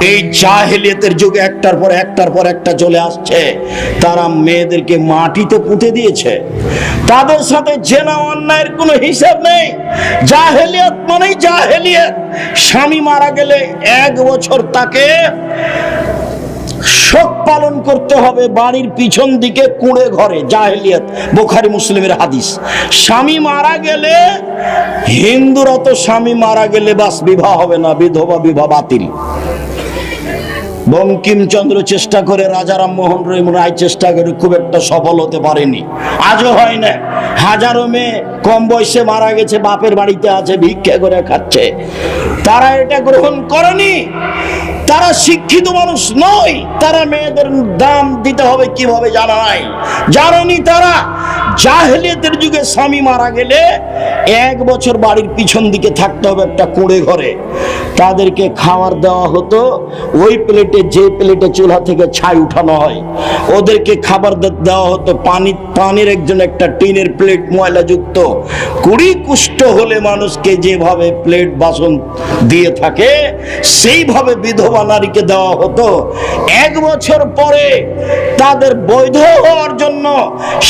এই জাহেলিয়াতের যুগে একটার পর একটার পর একটা চলে আসছে। তারা মেয়েদেরকে মাটিতে পুঁতে দিয়েছে। তাদের সাথে জেনা অন্যায়ের কোনো হিসাব নেই। জাহেলিয়াত মানেই জাহেলিয়াত। স্বামী মারা গেলে এক বছর তাকে শোক পালন করতে হবে বাড়ির পিছন দিকে কুঁড়ে ঘরে, জাহেলিয়াত, বোখারি মুসলিমের হাদিস। স্বামী মারা গেলে হিন্দুরা তো স্বামী মারা গেলে বাস বিবাহ হবে না, বিধবা বিবাহ বাতিল। বঙ্কিমচন্দ্র চেষ্টা করে রাজা রামমোহন রায় চেষ্টা করে খুব একটা সফল হতে পারেনি। আজও হয় না। হাজারো মেয়ে কম বয়সে মারা গেছে, বাপের বাড়িতে আছে, ভিক্ষা করে খাচ্ছে। তারা এটা গ্রহণ করেনি। তারা শিক্ষিত মানুষ নয়। তারা মেয়েদের দাম দিতে হবে কীভাবে জানা নাই। জানেনি তারা জাহেলিয়াতের যুগে স্বামী মারা গেলে এক বছর বাড়ির পিছন দিকে থাকতে হবে একটা কুঁড়ে ঘরে। তাদেরকে খাবার দেওয়া হতো, ওই প্লেটে যে প্লেটে চুলা থেকে ছাই উঠানো হয়, ওদেরকে খাবার দেওয়া হতো। পানি, পানির একজন একটা টিনের প্লেট ময়লাযুক্ত কুড়ি কুষ্ঠ হলে মানুষকে যেভাবে প্লেট বাসন দিয়ে থাকে, সেইভাবে বিধবা নারীকে দেওয়া হতো। এক বছর পরে তাদের বৈধ হওয়ার জন্য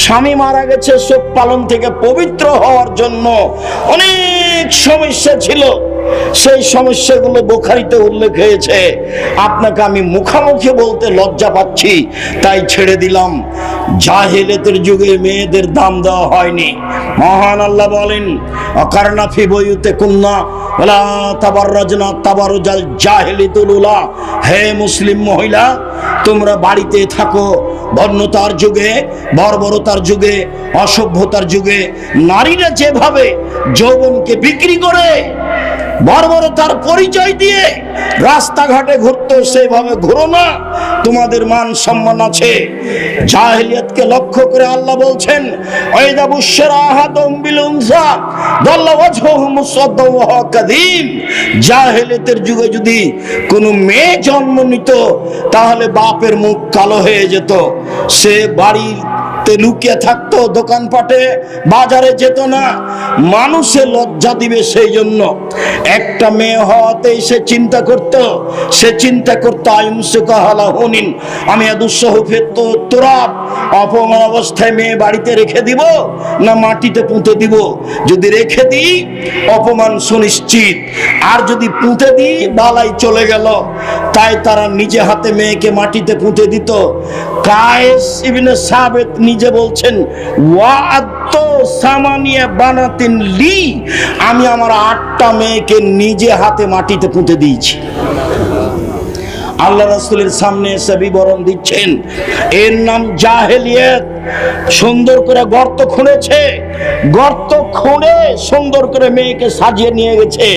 স্বামী মারা গেছে শোক পালন থেকে পবিত্র হওয়ার জন্য। অনেক সমস্যা ছিল। সেই সমস্যাগুলো বোখারিতে উল্লেখ হয়েছে। আপনাকে আমি মুখামুখি বলতে লজ্জা পাচ্ছি, তাই ছেড়ে দিলাম। জাহেলেতের যুগে মেয়েদের দাম দেওয়া হয়নি। মহান আল্লাহ বলেন অকারনাফি বইতে কুন্না হে মুসলিম মহিলা, তোমরা বাড়িতে থাকো বর্ণতার যুগে বর্বরতার যুগে অসভ্যতার যুগে নারীরা যেভাবে যৌবনকে বিক্রি করে বর্বরতার পরিচয় দিয়ে রাস্তাঘাটে ঘুরতো সেভাবে ঘুরো না। তোমাদের মান সম্মান আছে। জাহেলিয়াতকে লক্ষ্য করে আল্লাহ বলছেন, ওয়াইদা বুশরা আহাদুম বিল উনসা দাল্লা ওয়াজহুহু মুসাদ্দাম ওয়া জাহেলিয়াতের যুগে যদি কোনো মেয়ে জন্ম নিত, তাহলে বাপের মুখ কালো হয়ে যেত। সে বাড়ি তে লুকিয়ে থাকতো দোকানপাটে, বাজারে যেত না। মানুষে লজ্জা দিবে সেই জন্য। একটা মেয়ে হওয়াতেই সে চিন্তা করত, সে চিন্তা করতো আইমসে কাহালা হনিন আমি দুঃসহ ফেরত তোরা অপমান অবস্থায় মেয়ে বাড়িতে রেখে দিব না মাটিতে পুঁতে দিব? যদি রেখে দিই, অপমান সুনিশ্চিত। আর যদি পুঁতে দিই, বালাই চলে গেল। তাই তারা নিজে হাতে মেয়েকে মাটিতে পুঁতে দিত। কায়েস ইবনে সাবেত নিজে বলছেন ওয়াদ সামানিয়া বানাতিন লি, আমি আমার আটটা মেয়েকে নিজে হাতে মাটিতে পুঁতে দিয়েছি। আল্লাহ রাসূলের সামনে এসে বিবরণ দিচ্ছেন। এর নাম জাহেলিয়াত। সুন্দর করে গর্ত খুঁড়েছে। গর্ত খুঁড়ে সুন্দর করে মেয়েকে সাজিয়ে নিয়ে গেছে।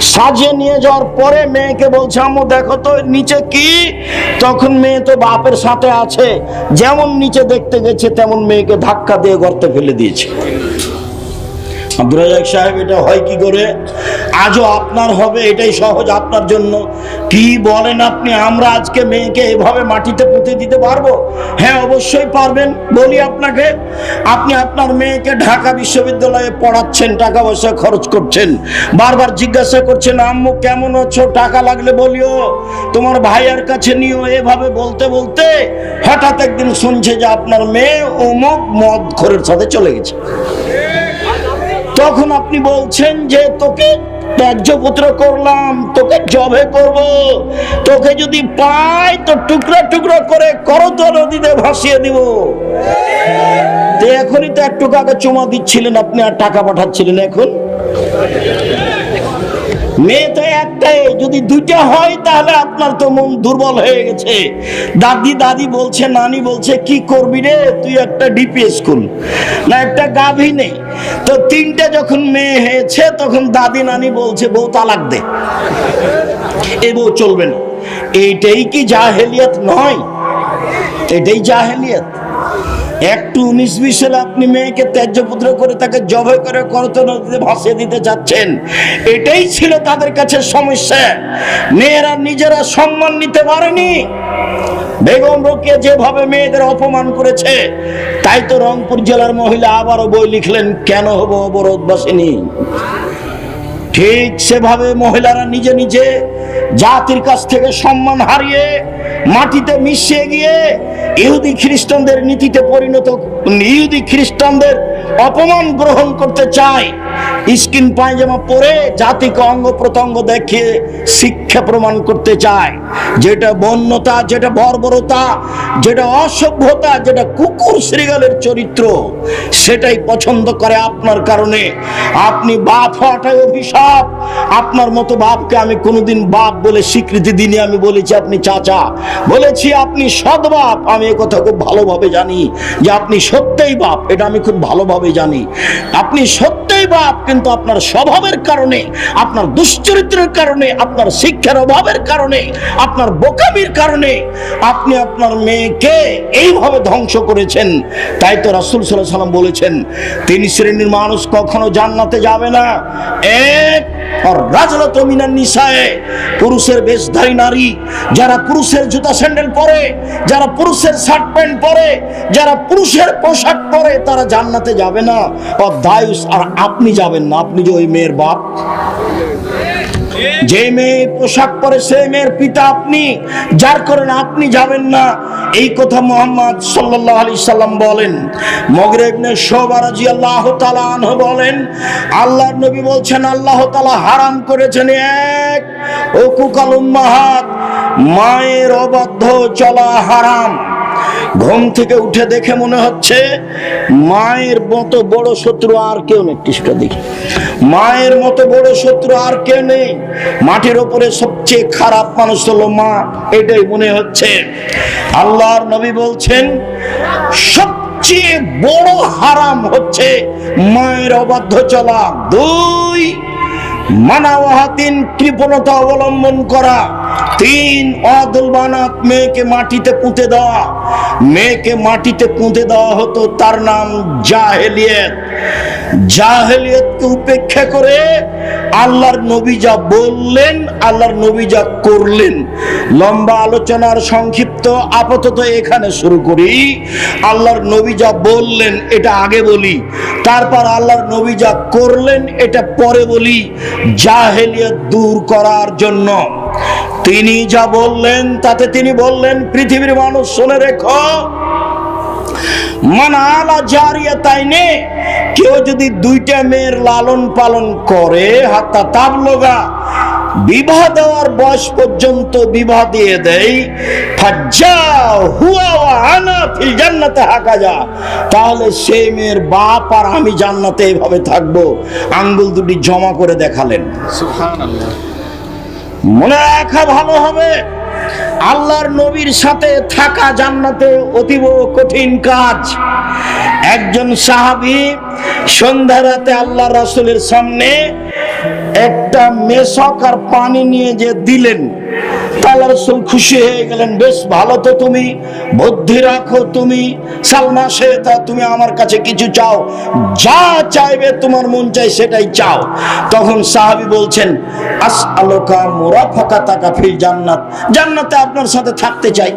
সাজিয়ে নিয়ে যাওয়ার পরে মেয়েকে বলছে, আম্মু, দেখো তো নিচে কি? তখন মেয়ে তো বাপের সাথে আছে। যেমন নিচে দেখতে গেছে, তেমন মেয়েকে ধাক্কা দিয়ে গর্তে ফেলে দিয়েছে। আব্দুল সাহেব, এটা হয় কি করে? আজও আপনার হবে, এটাই সহজ আপনার জন্য। কি বলেন আপনি? আমরা আজকে মেয়েকে এভাবে মাটিতে পুঁতে দিতে পারব? হ্যাঁ অবশ্যই পারবেন। বলি আপনাকে, আপনি আপনার মেয়েকে ঢাকা বিশ্ববিদ্যালয়ে পড়াচ্ছেন, টাকা পয়সা খরচ করছেন। বারবার জিজ্ঞাসা করছেন, আম্মু, কেমন আছো? টাকা লাগলে বলিও। তোমার ভাইয়ের কাছে নিও। এভাবে বলতে বলতে হঠাৎ একদিন শুনছে যে আপনার মেয়ে অমুক মদ খোরের সাথে চলে গেছে। তখন আপনি বলছেন যে তোকে ত্যায্যপুত্র করলাম, তোকে জবে করব। তোকে যদি পাই, তো টুকরো টুকরো করে করত নদীতে ভাসিয়ে দিব। এখনই তো এক আগে চুমা দিচ্ছিলেন, আপনি আর টাকা পাঠাচ্ছিলেন এখন? মেয়ে তো একটাই, যদি দুইটা হয় তাহলে আপনার তো মন দুর্বল হয়ে গেছে। দাদি দাদি বলছে, নানি বলছে, কি করবি রে? তুই একটা ডিপি স্কুল না, একটা গাভী নেই তো তিনটা যখন মেয়ে হয়েছে, তখন দাদি নানি বলছে, বউ তালাক দে। এ বউ চলবে না। এইটাই কি জাহেলিয়াত নয়? এটাই জাহেলিয়াত। একটু উনিশ বিশ সালে আপনি মেয়েকে ত্যায্যপুত্র করে তাকে জবে করে করত নদীতে ভাসিয়ে দিতে যাচ্ছেন। এটাই ছিল তাদের কাছে সমস্যা। মেয়েরা নিজেরা সম্মান নিতে পারেনি। বেগম রোকেয়া যেভাবে মেয়েদের অপমান করেছে, তাই তো রংপুর জেলার মহিলা আবারও বই লিখলেন, কেন হব অবরোধ বাসিনী ঠিক সেভাবে মহিলারা নিজে নিজে জাতির কাছ থেকে সম্মান হারিয়ে মাটিতে মিশিয়ে গিয়ে ইহুদি খ্রিস্টানদের নীতিতে পরিণত ইহুদি খ্রিস্টানদের অপমান গ্রহণ করতে চায়। স্কিন পায়জামা পরে জাতিকে অঙ্গ প্রত্যঙ্গ দেখিয়ে শিক্ষা প্রমাণ করতে চায়। যেটা বন্যতা, যেটা বর্বরতা, যেটা অসভ্যতা, যেটা কুকুর শ্রীগালের চরিত্র, সেটাই পছন্দ করে আপনার কারণে। আপনি বাপ হওয়াটাই অভিশাপ। আপনার মতো বাপকে আমি কোনোদিন বাপ বলে স্বীকৃতি দিনে আমি বলেছি আপনি চাচা। বলেছি আপনি সৎ বাপ। আমি এ কথা খুব ভালোভাবে জানি যে আপনি সত্যই বাপ, এটা আমি খুব ভালোভাবে জানি। আপনি সত্যই বাপ কিন্তু আপনার স্বভাবের কারণে, আপনার দুশ্চরিত্রের কারণে, আপনার শিক্ষার অভাবের কারণে, আপনার বোকামির কারণে আপনি আপনার মেয়েকে এইভাবে ধ্বংস করেছেন। তাই তো রাসুল সাল্লাহ সাল্লাম বলেছেন, তিন শ্রেণির মানুষ কখনো জান্নাতে যাবে না। এক আর মিনার নিশায় পুরুষের বেশধারী নারী, যারা পুরুষের জুতা স্যান্ডেল পরে, যারা পুরুষের শার্ট প্যান্ট পরে, যারা পুরুষের পোশাক পরে, তারা জান্নাতে যাবে না। অধ্যায়ুষ আর আপনি যাবেন না, আপনি যে ওই মেয়ের বাপ। যে মেয়ে পোশাক পরে সেই মেয়ের পিতা আপনি, যার কারণে আপনি যাবেন না। এই কথা মোহাম্মদ সাল্লাল্লাহু আলাইহি সাল্লাম বলেন। মগরে ইবনে শোবা রাদিয়াল্লাহু বলেন, আল্লাহর নবী বলছেন, আল্লাহ তাআলা হারাম করেছেন এক, ও কুকাল উম্মাহাত, মায়ের অবাধ্য চলা হারাম। ঘুম থেকে উঠে দেখে মনে হচ্ছে, মায়ের মতো বড় শত্রু আর কেউ নেই। দেখি। মায়ের মতো বড় শত্রু আর কেউ নেই? মাটির ওপরে সবচেয়ে খারাপ মানুষ হলো মা। এটাই মনে হচ্ছে। আল্লাহর নবী বলছেন, সবচেয়ে বড় হারাম হচ্ছে মায়ের অবাধ্য চলা। দুই, মানাওয়াহাতিন কৃপণতা অবলম্বন করা। তিন, অদল বানাত মেয়েকে মাটিতে পুঁতে দেওয়া। মেয়েকে মাটিতে পুঁতে দেওয়া হতো তার নাম জাহেলিয়ত। জাহেলিয়তকে উপেক্ষা করে আল্লাহর নবী যা বললেন, আল্লাহর নবী যা করলেন। লম্বা আলোচনার সংক্ষিপ্ত আপাতত এখানে শুরু করি। আল্লাহর নবী যা বললেন, এটা আগে বলি। তারপর আল্লাহর নবী যা করলেন, এটা পরে বলি। জাহেলিয়ত দূর করার জন্য। তিনি যা বললেন, তাতে তিনি বললেন, পৃথিবীর মানুষ শুনে রেখো। মানালা জারিয়া তাই নে কেউ যদি দুইটা মেয়ের লালন পালন করে হাতা তাবলোগা বিবাহ দেওয়ার বয়স পর্যন্ত বিবাহ দিয়ে দেয় তাহলে সেই মেয়ের বাপ আর আমি জান্নাতে এভাবে থাকব। আঙ্গুল দুটি জমা করে দেখালেন। মনে রাখা ভালো হবে। আল্লাহর নবীর সাথে থাকা জান্নাতে অতীব কঠিন কাজ। একজন সাহাবি সন্ধ্যা রাতে আল্লাহ রাসুলের সামনে একটা মেশক পানি নিয়ে যে দিলেন আল্লাহ রসুল খুশি হয়ে গেলেন, বেশ ভালো তো তুমি, বুদ্ধি রাখো তুমি, সালমা শেতা তুমি আমার কাছে কিছু চাও, যা চাইবে তোমার মন চাই সেটাই চাও। তখন সাহাবি বলছেন আস আলোকা মোরা ফাঁকা তাকা ফির জান্নাত, জান্নাতে আপনার সাথে থাকতে চাই।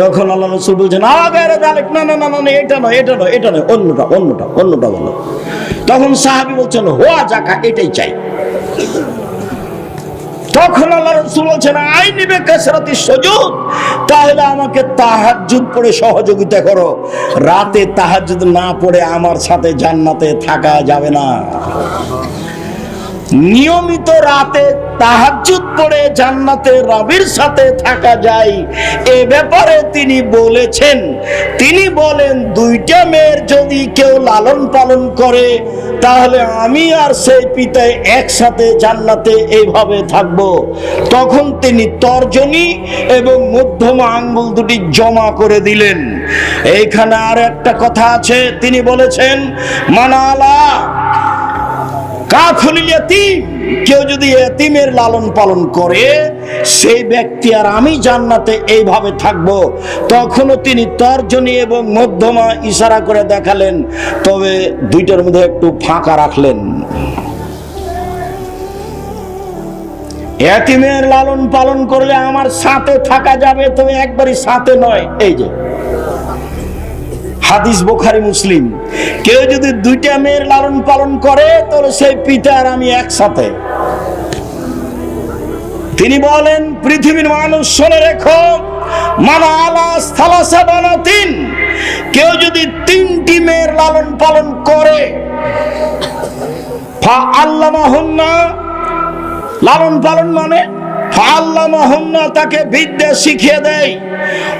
তখন আল্লাহ রসুল বলছেন না না না না এটা নয় এটা নয় এটা নয়, অন্যটা অন্যটা অন্যটা বলো। তখন সাহাবি বলছেন হোয়া জাকা এটাই চাই। তখন আল্লাহ রসুল বলছেন, আই নিবে কাসরাতি সজুদ, তাহলে আমাকে তাহাজ্জুদ পড়ে সহযোগিতা করো। রাতে তাহাজ্জুদ না পড়ে আমার সাথে জান্নাতে থাকা যাবে না। নিয়মিত রাতে তাহাজ্জুদ পড়ে জান্নাতে রবির সাথে থাকা যায়। এ ব্যাপারে তিনি বলেছেন, তিনি বলেন, দুইটা মেয়ের যদি কেউ লালন পালন করে, তাহলে আমি আর সেই পিতায় একসাথে জান্নাতে এইভাবে থাকব। তখন তিনি তর্জনী এবং মধ্যম আঙ্গুল দুটি জমা করে দিলেন। এইখানে আর একটা কথা আছে, তিনি বলেছেন, মানালা কেউ যদি এতিমের লালন পালন করে, সেই ব্যক্তি আর আমি জান্নাতে এইভাবে থাকব। তখনও তিনি তর্জনী এবং মধ্যমা ইশারা করে দেখালেন, তবে দুইটার মধ্যে একটু ফাঁকা রাখলেন। এতিমের লালন পালন করলে আমার সাথে থাকা যাবে, তবে একবারই সাথে নয়, এই যে। হাদিস বোখারি মুসলিম। কেউ যদি দুইটা মেয়ের লালন পালন করে, তাহলে সেই পিতা আর আমি একসাথে। তিনি বলেন, পৃথিবীর মানুষ শুনে রেখো, মানা আলা থালাসা বানাতিন কেউ যদি তিনটি মেয়ের লালন পালন করে, ফা আল্লামাহুন্না, লালন পালন মানে আল্লামাহুন্না তাকে বিদ্যা শিখিয়ে দেয়।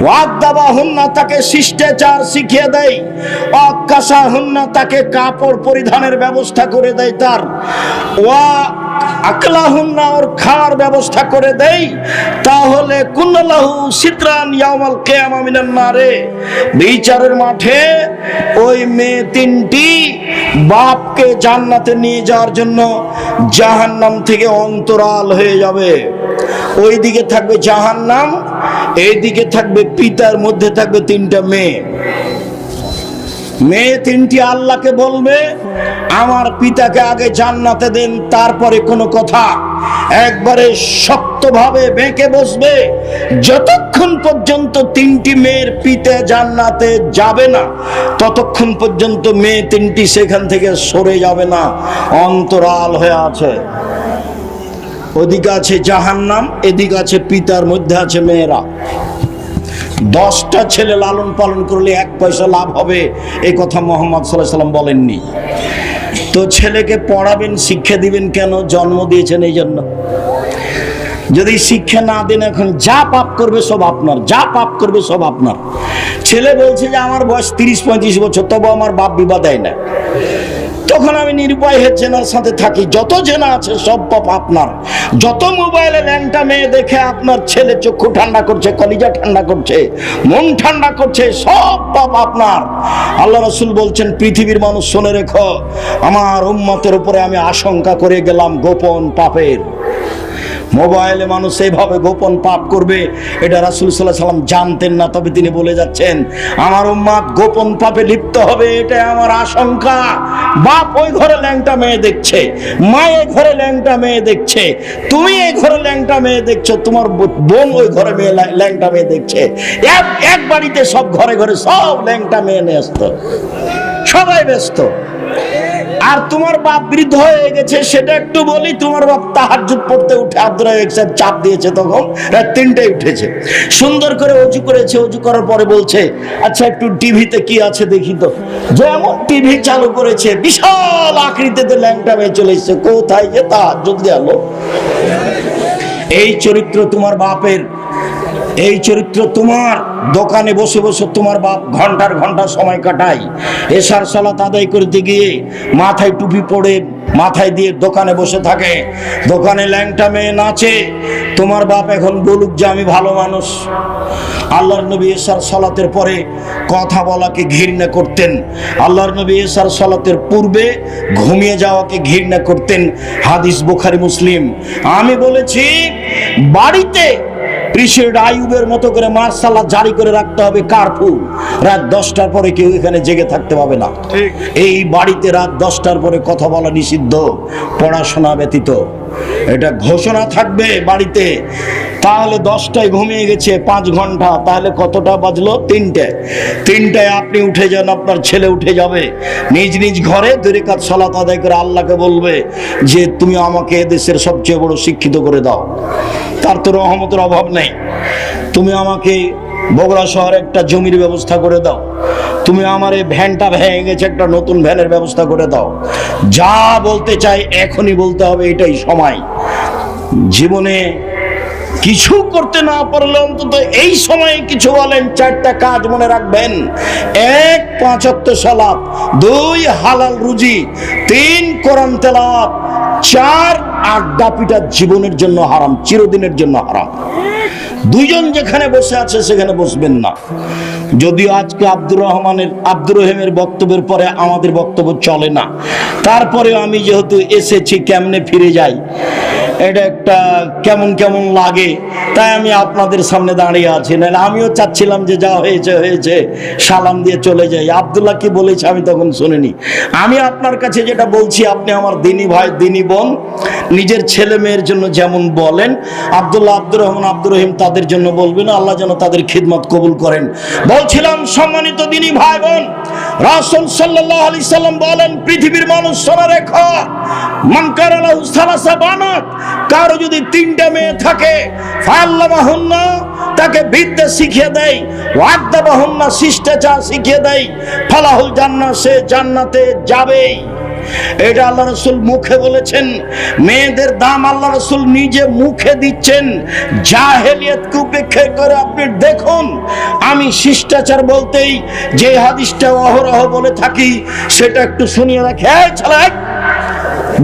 ওয়াদ্দাবাহুন্না তাকে শিষ্টাচার শিখিয়ে দেয় তাকে কাপড় পরিধানের ব্যবস্থা করে দেয় তার। ব্যবস্থা করে তাহলে নারে। বিচারের মাঠে ওই মেয়ে তিনটি বাপকে জান্নাতে নিয়ে যাওয়ার জন্য জাহান্নাম থেকে অন্তরাল হয়ে যাবে। ওই দিকে থাকবে জাহান্নাম এইদিকে থাকবে পিতার মধ্যে থাকবে তিনটা মেয়ে। মেয়ে তিনটি আল্লাহকে বলবে, আমার পিতাকে আগে জান্নাতে দেন, তারপরে কোনো কথা। একবারে শক্তভাবে বেঁকে বসবে, যতক্ষণ পর্যন্ত তিনটি মেয়ের পিতা জান্নাতে যাবে না, ততক্ষণ পর্যন্ত মেয়ে তিনটি সেখান থেকে সরে যাবে না, অন্তরাল হয়ে আছে। ওদিকে আছে জাহান্নাম, এদিকে আছে পিতার মধ্যে আছে মেয়েরা। দশটা ছেলে লালন পালন করলে এক পয়সা লাভ হবে এই কথা মোহাম্মদ সাল্লাহ সাল্লাম বলেননি। তো ছেলেকে পড়াবেন, শিক্ষা দিবেন কেন? জন্ম দিয়েছেন এই জন্য। যদি শিক্ষা না দেন এখন যা পাপ করবে সব আপনার, যা পাপ করবে সব আপনার। ছেলে বলছে যে, আমার বয়স তিরিশ পঁয়ত্রিশ বছর, তবু আমার বাপ বিবাদ দেয় না। তখন আমি নিরুপায় হয়ে জেনার সাথে থাকি। যত জেনা আছে, সব পাপ আপনার। যত মোবাইলে ল্যাংটা মেয়ে দেখে আপনার ছেলে চক্ষু ঠান্ডা করছে, কলিজা ঠান্ডা করছে, মন ঠান্ডা করছে, সব পাপ আপনার। আল্লাহ রসুল বলছেন, পৃথিবীর মানুষ শুনে রেখো, আমার উম্মতের উপরে আমি আশঙ্কা করে গেলাম গোপন পাপের। মোবাইলে মানুষ এইভাবে গোপন পাপ করবে, এটা রাসুল সাল্লাহ সাল্লাম জানতেন না, তবে তিনি বলে যাচ্ছেন, আমার উম্মাদ গোপন পাপে লিপ্ত হবে এটা আমার আশঙ্কা। বাপ ওই ঘরে ল্যাংটা মেয়ে দেখছে, মা এই ঘরে ল্যাংটা মেয়ে দেখছে, তুমি এই ঘরে ল্যাংটা মেয়ে দেখছ, তোমার বোন ওই ঘরে মেয়ে ল্যাংটা মেয়ে দেখছে। এক এক বাড়িতে সব ঘরে ঘরে সব ল্যাংটা মেয়ে ব্যস্ত সবাই ব্যস্ত। আর তোমার বাপ বৃদ্ধ হয়ে গেছে, সেটা একটু বলি, তোমার বাপ তাহাজ্জুদ পড়তে উঠে আব্দুল সাহেব চাপ দিয়েছে তখন, রাত তিনটায় উঠেছে। সুন্দর করে অজু করেছে অজু করার পরে বলছে আচ্ছা একটু টিভিতে কি আছে দেখি তো। যেমন টিভি চালু করেছে, বিশাল আকৃতিতে ল্যাংটা মেয়ে চলে এসেছে। কোথায় যে তাহাজ্জুদ গেল। এই চরিত্র তোমার বাপের এই চরিত্র তোমার। দোকানে বসে বসে তোমার বাপ ঘণ্টার ঘণ্টা সময় কাটায়। এসার সালাত আদায় করতে গিয়ে মাথায় টুপি পড়ে মাথায় দিয়ে দোকানে বসে থাকে। দোকানে ল্যাংটা মেয়ে নাচে। তোমার বাপ এখন বলুক যে আমি ভালো মানুষ। আল্লাহর নবী এসার সালাতের পরে কথা বলাকে ঘৃণা করতেন। আল্লাহর নবী এসার সালাতের পূর্বে ঘুমিয়ে যাওয়াকে ঘৃণা করতেন। হাদিস বুখারি, মুসলিম। আমি বলেছি, বাড়িতে প্রিসিড আয়ুবের মতো করে মার্শাল্লাহ জারি করে রাখতে হবে কারফু। রাত দশটার পরে কেউ এখানে জেগে থাকতে পাবে না। এই বাড়িতে রাত দশটার পরে কথা বলা নিষিদ্ধ পড়াশোনা ব্যতীত। এটা ঘোষণা থাকবে বাড়িতে। তাহলে দশটায় ঘুমিয়ে গেছে পাঁচ ঘণ্টা তাহলে কতটা বাজলো? তিনটে। তিনটায় আপনি উঠে যান আপনার ছেলে উঠে যাবে। নিজ নিজ ঘরে দুই কাজ সলাত আদায় করে আল্লাহকে বলবে যে তুমি আমাকে এদেশের সবচেয়ে বড় শিক্ষিত করে দাও। তার তো রহমতের অভাব নেই। তুমি আমাকে বগুড়া শহরে একটা জমির ব্যবস্থা করে দাও। তুমি আমার এই ভ্যানটা ভেঙে গেছে, একটা নতুন ভ্যানের ব্যবস্থা করে দাও। যা বলতে চাই এখনই বলতে হবে, এটাই সময়। জীবনে কিছু করতে না পারলে অন্তত এই সময়ে কিছু বলেন, চারটা কাজ মনে রাখবেন। এক পাঁচাত্তর সালাপ দুই, হালাল রুজি, তিন, কোরআন তেলাপ চার আড্ডা পিটা জীবনের জন্য হারাম, চিরদিনের জন্য হারাম। দুইজন যেখানে বসে আছে, সেখানে বসবেন না। যদিও আজকে আব্দুর রহমানের, আব্দুর রহিমের বক্তব্যের পরে আমাদের বক্তব্য চলে না। তারপরে আমি যেহেতু এসেছি, কেমনে ফিরে যাই? এটা একটা কেমন কেমন লাগে? তাই আমি আপনাদের সামনে দাঁড়িয়ে আছি। নাহলে আমিও চাচ্ছিলাম যে যা হয়েছে হয়েছে, সালাম দিয়ে চলে যাই। আবদুল্লাহ কি বলেছে আমি তখন শুনিনি। আমি আপনার কাছে যেটা বলছি, আপনি আমার দিনী ভাই, দিনী বোন, নিজের ছেলে মেয়ের জন্য যেমন বলেন, আবদুল্লাহ আব্দুর রহমান, আব্দুর রহিম তাদের জন্য বলবেন, আল্লাহ যেন তাদের খিদমত কবুল করেন। বলছিলাম, সম্মানিত দিনী ভাই বোন রাসূল সাল্লাল্লাহু আলাইহি সাল্লাম বলেন, পৃথিবীর মানুষ সোনা রেখো মান কানা সালাসা বানাত, কারও যদি তিনটা মেয়ে থাকে ফাল্লামাহুন্না তাকে বিদ্যা শিখিয়ে দেয় ওয়াদ্দাবাহুন্না শিষ্টাচার শিখিয়ে দেয়, ফালাহুল জান্নাত সে জান্নাতে যাবেই। এটা আল্লাহ রসুল মুখে বলেছেন। মেয়েদের দাম আল্লাহ রসুল নিজে মুখে দিচ্ছেন। জাহেলিয়াতকে উপেক্ষা করে আপনি দেখুন। আমি শিষ্টাচার বলতেই যে হাদিসটা অহরহ বলে থাকি, সেটা একটু শুনিয়ে রাখে। এই!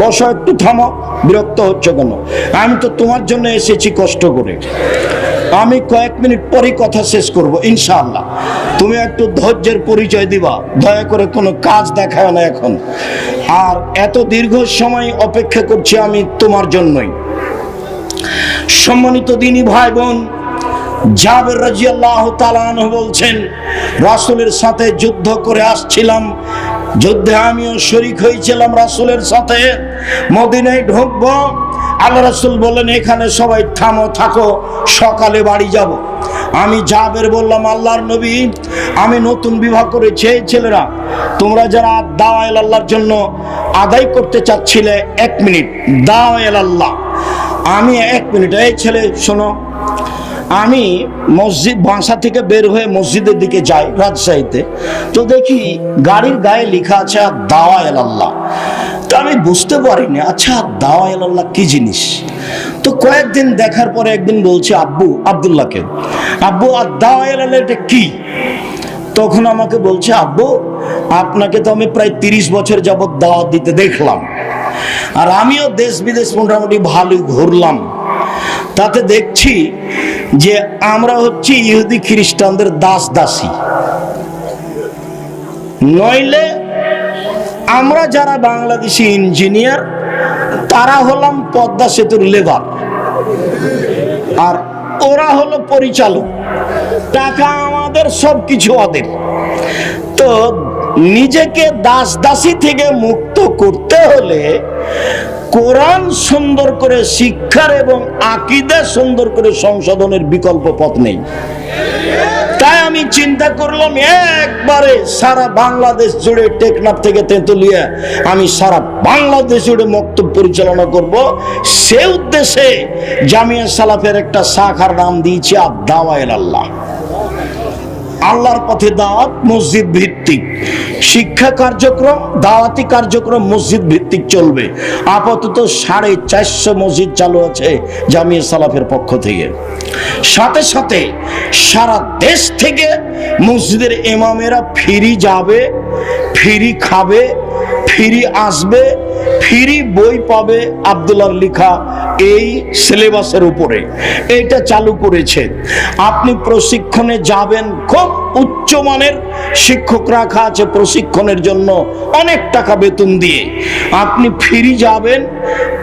বসো, একটু থামো, বিরক্ত হচ্ছে কেন? আমি তো তোমার জন্য এসেছি কষ্ট করে। আমি কয়েক মিনিট পরেই কথা শেষ করব, ইনশাআল্লাহ। তুমি একটু ধৈর্যের পরিচয় দিবা, দয়া করে কোনো কাজ দেখায় না এখন। আর এত দীর্ঘ সময় অপেক্ষা করছি আমি তোমার জন্যই। সম্মানিত দিনী ভাই বোন জাবের রাজিয়াল্লাহ তালান বলছেন, রাসূলের সাথে যুদ্ধ করে আসছিলাম যুদ্ধে আমিও শরিক হয়েছিলাম রাসুলের সাথে। মদিনায় ঢুকবো। আল্লাহ রাসুল বললেন, এখানে সবাই থামো, থাকো, সকালে বাড়ি যাব। আমি জাবের বললাম, আল্লাহর নবী, আমি নতুন বিবাহ করেছি ছেলেরা, তোমরা যারা দাওয়া আল্লাহর জন্য আদায় করতে চাচ্ছিলে, এক মিনিট দাওয়া আল্লাহ। আমি এক মিনিট, এই ছেলে, শোনো আমি মসজিদ, বাসা থেকে বের হয়ে মসজিদের দিকে যাই রাজশাহীতে। তো দেখি গাড়ির গায়ে লেখা আছে দাওয়া আল্লাহ তো আমি বুঝতে পারিনি আচ্ছা দাওয়া আল্লাহ কি জিনিস? তো কয়েকদিন দেখার পরে একদিন বলছে, আব্বু, আবদুল্লাহকে। আব্বু আর দাওয়া আল্লাহ এটা কি? তখন আমাকে বলছে, আব্বু, আপনাকে তো আমি প্রায় তিরিশ বছর যাবৎ দাওয়াত দিতে দেখলাম। আর আমিও দেশ বিদেশ মোটামুটি ভালোই ঘুরলাম। তাতে দেখছি যে আমরা হচ্ছি ইহুদি খ্রিস্টানদের দাস দাসী। নইলে আমরা যারা বাংলাদেশি ইঞ্জিনিয়ার, তারা হলাম পদ্মা সেতুর লেবার। আর ওরা হলো পরিচালক। টাকা আমাদের সব কিছু ওদের। তো নিজেকে দাস দাসী থেকে মুক্ত করতে হলে কোরআন সুন্দর করে শিক্ষার এবং আকিদা সুন্দর করে সংশোধনের বিকল্প পথ নেই। তাই আমি চিন্তা করলাম, একবারে সারা বাংলাদেশ জুড়ে টেকনাফ থেকে তেঁতুলিয়া আমি সারা বাংলাদেশ জুড়ে মক্তব পরিচালনা করব। সে উদ্দেশ্যে জামিয়া সালাফের একটা শাখার নাম দিয়েছি আদাওয়াইল আল্লাহ আল্লাহর পথে দাওয়াত মসজিদ ভিত্তিক। শিক্ষা কার্যক্রম, দাওয়াতি কার্যক্রম মসজিদ ভিত্তিক চলবে। আপাতত সাড়ে চারশো মসজিদ চালু আছে জামিয়া সালাফের পক্ষ থেকে। সাথে সাথে সারা দেশ থেকে মসজিদের ইমামেরা ফিরি যাবে, ফিরি খাবে, ফিরি আসবে, ফিরি বই পাবে আবদুল্লার লেখা এই সিলেবাসের উপরে। এটা চালু করেছে। আপনি প্রশিক্ষণে যাবেন, খুব উচ্চমানের শিক্ষক রাখা আছে প্রশিক্ষণের জন্য অনেক টাকা বেতন দিয়ে। আপনি ফিরি যাবেন,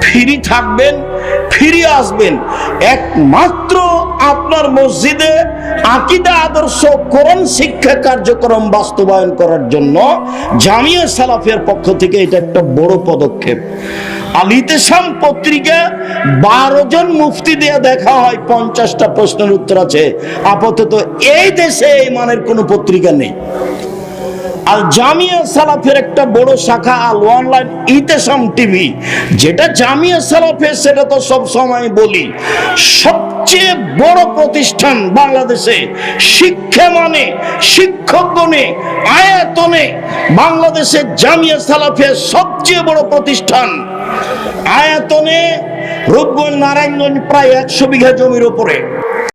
ফিরি থাকবেন, ফিরে আসবেন। একমাত্র আপনার মসজিদে আকিদা, আদর্শ, কোরআন শিক্ষা কার্যক্রম বাস্তবায়ন করার জন্য জামিয়া সালাফের পক্ষ থেকে এটা একটা বড় পদক্ষেপ। আলিতেসাম পত্রিকা বারো জন মুফতি দিয়ে দেখা হয়, পঞ্চাশটা প্রশ্নের উত্তর আছে। আপাতত এই দেশে এই মানের কোনো পত্রিকা নেই। আল জামিয়া সালাফের একটা বড় শাখা, আল অনলাইন ইতেসাম টিভি। যেটা জামিয়া সালাফের সেটা তো সব সময় বলি সবচেয়ে বড় প্রতিষ্ঠান বাংলাদেশে শিক্ষা মানে শিক্ষক গণে আয়াতনে বাংলাদেশের জামিয়া সালাফের সবচেয়ে বড় প্রতিষ্ঠান। আয়াতনে রূপগঞ্জ, নারায়ণগঞ্জ প্রায় একশো বিঘা জমির উপরে।